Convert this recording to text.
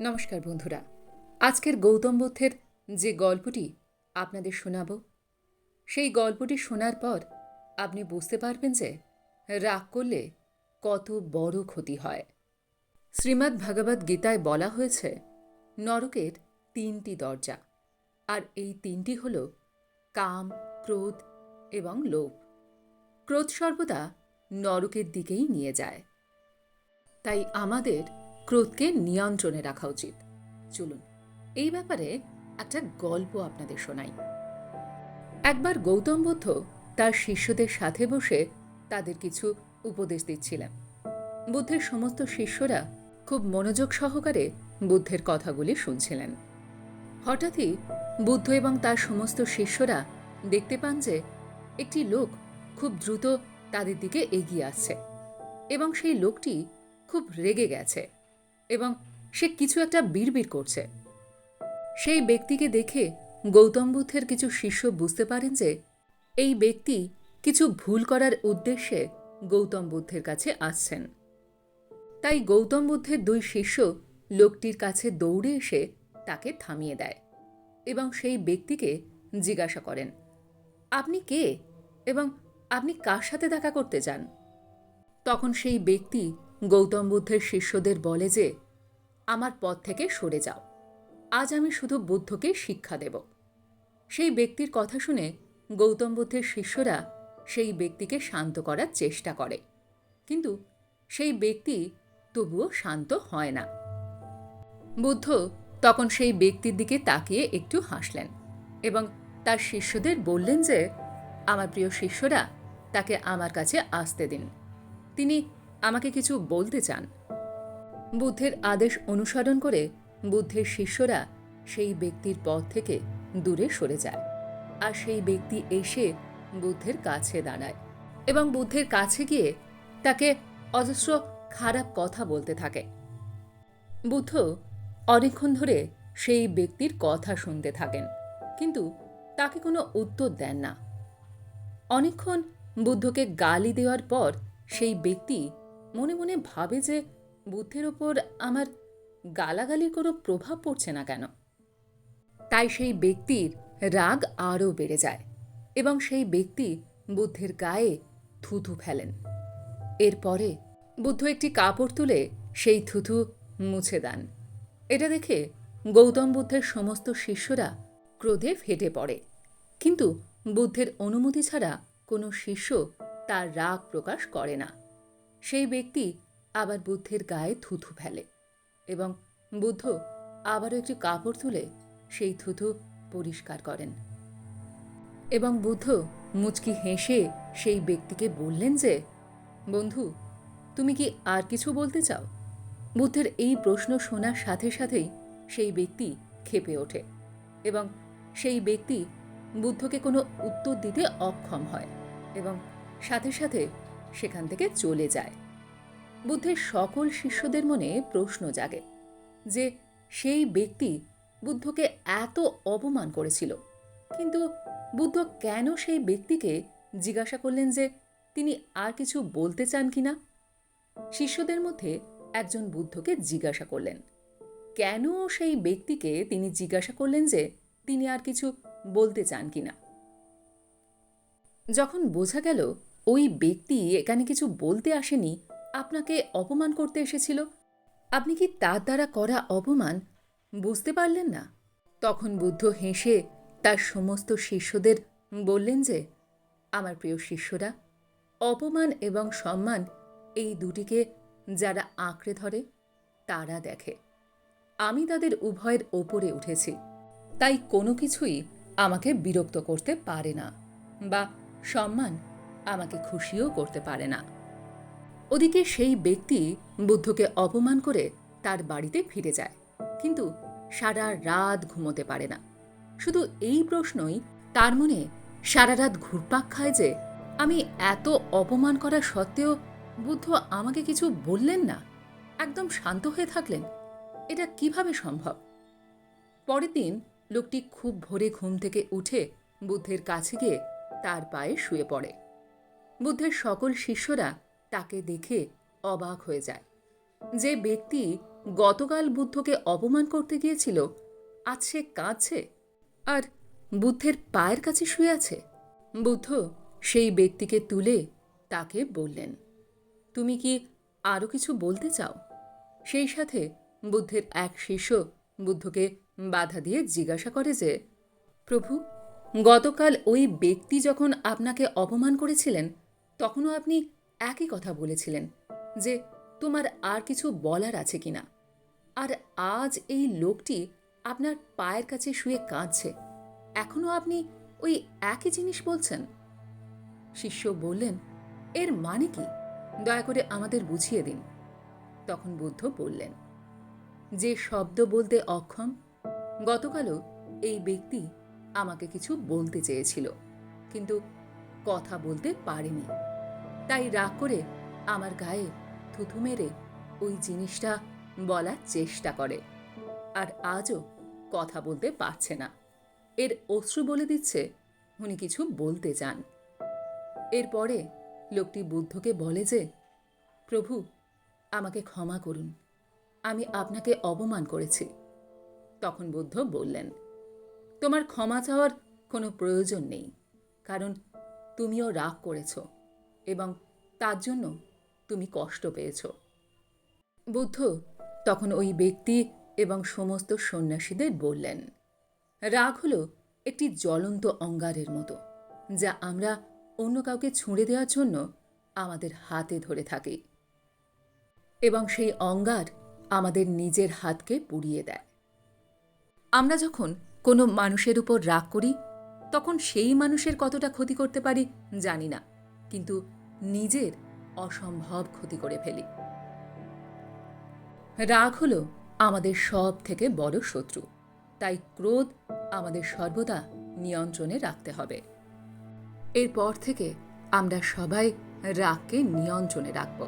নমস্কার বন্ধুরা। আজকের গৌতম বুদ্ধের যে গল্পটি আপনাদের শোনাব, সেই গল্পটি শোনার পর আপনি বুঝতে পারবেন যে রাগ করলে কত বড় ক্ষতি হয়। শ্রীমদ্ ভগবদ্ গীতায় বলা হয়েছে, নরকের তিনটি দরজা, আর এই তিনটি হল কাম, ক্রোধ এবং লোভ। ক্রোধ সর্বদা নরকের দিকেই নিয়ে যায়। তাই আমাদের ক্রোধকে নিয়ন্ত্রণে রাখা উচিত। চলুন, এই ব্যাপারে একটা গল্প আপনাদের শোনাই। একবার গৌতম বুদ্ধ তার শিষ্যদের সাথে বসে তাদের কিছু উপদেশ দিচ্ছিলেন। বুদ্ধের সমস্ত শিষ্যরা খুব মনোযোগ সহকারে বুদ্ধের কথাগুলি শুনছিলেন। হঠাৎই বুদ্ধ এবং তার সমস্ত শিষ্যরা দেখতে পান যে একটি লোক খুব দ্রুত তাদের দিকে এগিয়ে আসছে এবং সেই লোকটি খুব রেগে গেছে। এবং সে কিছু একটা বিড়বিড় করছে। সেই ব্যক্তিকে দেখে গৌতম বুদ্ধের কিছু শিষ্য বুঝতে পারেন যে, এই ব্যক্তি কিছু ভুল করার উদ্দেশ্যে গৌতম বুদ্ধের কাছে আসছেন। তাই গৌতম বুদ্ধের দুই শিষ্য লোকটির কাছে দৌড়ে এসে তাকে থামিয়ে দেয় এবং সেই ব্যক্তিকে জিজ্ঞাসা করেন, আপনি কে? এবং আপনি কার সাথে দেখা করতে চান তখন সেই ব্যক্তি গৌতম বুদ্ধের শিষ্যদের বলে যে, আমার পথ থেকে সরে যাও। আজ আমি শুধু বুদ্ধকে শিক্ষা দেব। সেই ব্যক্তির কথা শুনে গৌতম বুদ্ধের শিষ্যরা সেই ব্যক্তিকে শান্ত করার চেষ্টা করে। কিন্তু সেই ব্যক্তি তবুও শান্ত হয় না। বুদ্ধ তখন সেই ব্যক্তির দিকে তাকিয়ে একটু হাসলেন এবং তার শিষ্যদের বললেন যে, আমার প্রিয় শিষ্যরা, তাকে আমার কাছে আসতে দিন। তিনি আমাকে কিছু বলতে চান। বুদ্ধের আদেশ অনুসরণ করে বুদ্ধের শিষ্যরা সেই ব্যক্তির পথ থেকে দূরে সরে যায়। আর সেই ব্যক্তি এসে বুদ্ধের কাছে দাঁড়ায় এবং বুদ্ধের কাছে গিয়ে তাকে অজস্র খারাপ কথা বলতে থাকে। বুদ্ধ অনেকক্ষণ ধরে সেই ব্যক্তির কথা শুনতে থাকেন, কিন্তু তাকে কোনো উত্তর দেন না। অনেকক্ষণ বুদ্ধকে গালি দেওয়ার পর সেই ব্যক্তি মনে মনে ভাবে যে বুদ্ধের ওপর আমার গালাগালির কোনো প্রভাব পড়ছে না কেন। তাই সেই ব্যক্তির রাগ আরও বেড়ে যায় এবং সেই ব্যক্তি বুদ্ধের গায়ে থুথু ফেলেন। এরপরে বুদ্ধ একটি কাপড় তুলে সেই থুথু মুছে দেন। এটা দেখে গৌতম বুদ্ধের সমস্ত শিষ্যরা ক্রোধে ফেটে পড়ে। কিন্তু বুদ্ধের অনুমতি ছাড়া কোনো শিষ্য তার রাগ প্রকাশ করে না। সেই ব্যক্তি আবার বুদ্ধের গায়ে থুথু ফেলে এবং বুদ্ধ আবারও একটি কাপড় তুলে সেই থুথু পরিষ্কার করেন। এবং বুদ্ধ মুচকি হেসে সেই ব্যক্তিকে বললেন যে, বন্ধু, তুমি কি আর কিছু বলতে চাও? বুদ্ধের এই প্রশ্ন শোনার সাথে সাথেই সেই ব্যক্তি খেপে ওঠে এবং সেই ব্যক্তি বুদ্ধকে কোনো উত্তর দিতে অক্ষম হয় এবং সাথে সাথে সেখান থেকে চলে যায়। বুদ্ধের সকল শিষ্যদের মনে প্রশ্ন জাগে যে সেই ব্যক্তি বুদ্ধকে এত অপমান করেছিল। কিন্তু বুদ্ধ কেন সেই ব্যক্তিকে জিজ্ঞাসা করলেন যে তিনি আর কিছু বলতে চান কিনা শিষ্যদের মধ্যে একজন বুদ্ধকে জিজ্ঞাসা করলেন, কেন সেই ব্যক্তিকে তিনি জিজ্ঞাসা করলেন যে তিনি আর কিছু বলতে চান কিনা যখন বোঝা গেল ওই ব্যক্তি এখানে কিছু বলতে আসেনি, আপনাকে অপমান করতে এসেছিল? আপনি কি তার দ্বারা করা অপমান? বুঝতে পারলেন না। তখন বুদ্ধ হেসে তার সমস্ত শিষ্যদের বললেন যে, আমার প্রিয় শিষ্যরা, অপমান এবং সম্মান এই দুটিকে যারা আঁকড়ে ধরে, তারা দেখে। আমি তাদের উভয়ের ওপরে উঠেছি। তাই কোনো কিছুই আমাকে বিরক্ত করতে পারে না বা সম্মান আমাকে খুশিও করতে পারে না। ওদিকে সেই ব্যক্তি বুদ্ধকে অপমান করে তার বাড়িতে ফিরে যায়, কিন্তু সারা রাত ঘুমোতে পারে না। শুধু এই প্রশ্নই তার মনে সারা রাত ঘুরপাক খায় যে, আমি এত অপমান করা সত্ত্বেও বুদ্ধ আমাকে কিছু বললেন না? একদম শান্ত হয়ে থাকলেন? এটা কীভাবে সম্ভব? পরের দিন লোকটি খুব ভোরে ঘুম থেকে উঠে বুদ্ধের কাছে গিয়ে তার পায়ে শুয়ে পড়ে। বুদ্ধের সকল শিষ্যরা তাকে দেখে অবাক হয়ে যায়। যে ব্যক্তি গতকাল বুদ্ধকে অপমান করতে গিয়েছিল, আজ সে কাঁদছে আর বুদ্ধের পায়ের কাছে শুয়ে আছে। বুদ্ধ সেই ব্যক্তিকে তুলে তাকে বললেন, তুমি কি আরও কিছু বলতে চাও? সেই সাথে বুদ্ধের এক শিষ্য বুদ্ধকে বাধা দিয়ে জিজ্ঞাসা করে যে, প্রভু, গতকাল ওই ব্যক্তি যখন আপনাকে অপমান করেছিলেন তখনও আপনি একই কথা বলেছিলেন যে তোমার আর কিছু বলার আছে কিনা। আর আজ এই লোকটি আপনার পায়ের কাছে শুয়ে কাঁদছে। এখনও আপনি ওই একই জিনিস বলছেন। শিষ্য বললেন, এর মানে কি? দয়া করে আমাদের বুঝিয়ে দিন। তখন বুদ্ধ বললেন, যে শব্দ বলতে অক্ষম, গতকালও এই ব্যক্তি আমাকে কিছু বলতে চেয়েছিল, কিন্তু কথা বলতে পারেনি। তাই রাগ করে আমার গায়ে থুথু মেরে ওই জিনিসটা বলার চেষ্টা করে। আর আজও কথা বলতে পারছে না। এর অশ্রু বলে দিচ্ছে, উনি কিছু বলতে চান। এরপরে লোকটি বুদ্ধকে বলে যে, প্রভু, আমাকে ক্ষমা করুন। আমি আপনাকে অপমান করেছি। তখন বুদ্ধ বললেন, তোমার ক্ষমা চাওয়ার কোনো প্রয়োজন নেই, কারণ তুমিও রাগ করেছ। এবং তার জন্য তুমি কষ্ট পেয়েছ। বুদ্ধ তখন ওই ব্যক্তি এবং সমস্ত সন্ন্যাসীদের বললেন, রাগ হলো একটি জ্বলন্ত অঙ্গারের মতো, যা আমরা অন্য কাউকে ছুঁড়ে দেওয়ার জন্য আমাদের হাতে ধরে থাকি। এবং সেই অঙ্গার আমাদের নিজের হাতকে পুড়িয়ে দেয়। আমরা যখন কোনো মানুষের উপর রাগ করি, তখন সেই মানুষের কতটা ক্ষতি করতে পারি জানি না, কিন্তু নিজের অসম্ভব ক্ষতি করে ফেলি। রাগ হল আমাদের সব থেকে বড় শত্রু, তাই ক্রোধ আমাদের সর্বদা নিয়ন্ত্রণে রাখতে হবে। এরপর থেকে আমরা সবাই রাগকে নিয়ন্ত্রণে রাখব।